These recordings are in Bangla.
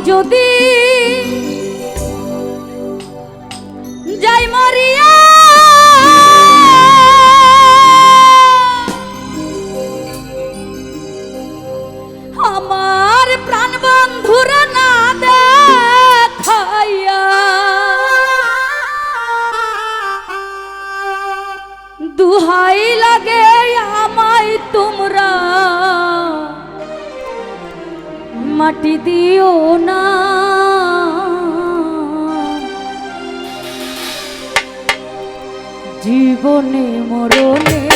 যদি যাই মরিয়া আমার প্রাণবন্ধ মাটি দিও না। জীবনে মরনে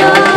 amor.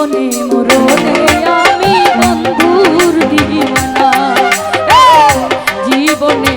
জীবনে মরণে আমি বন্ধুর দিবানা। জীবনে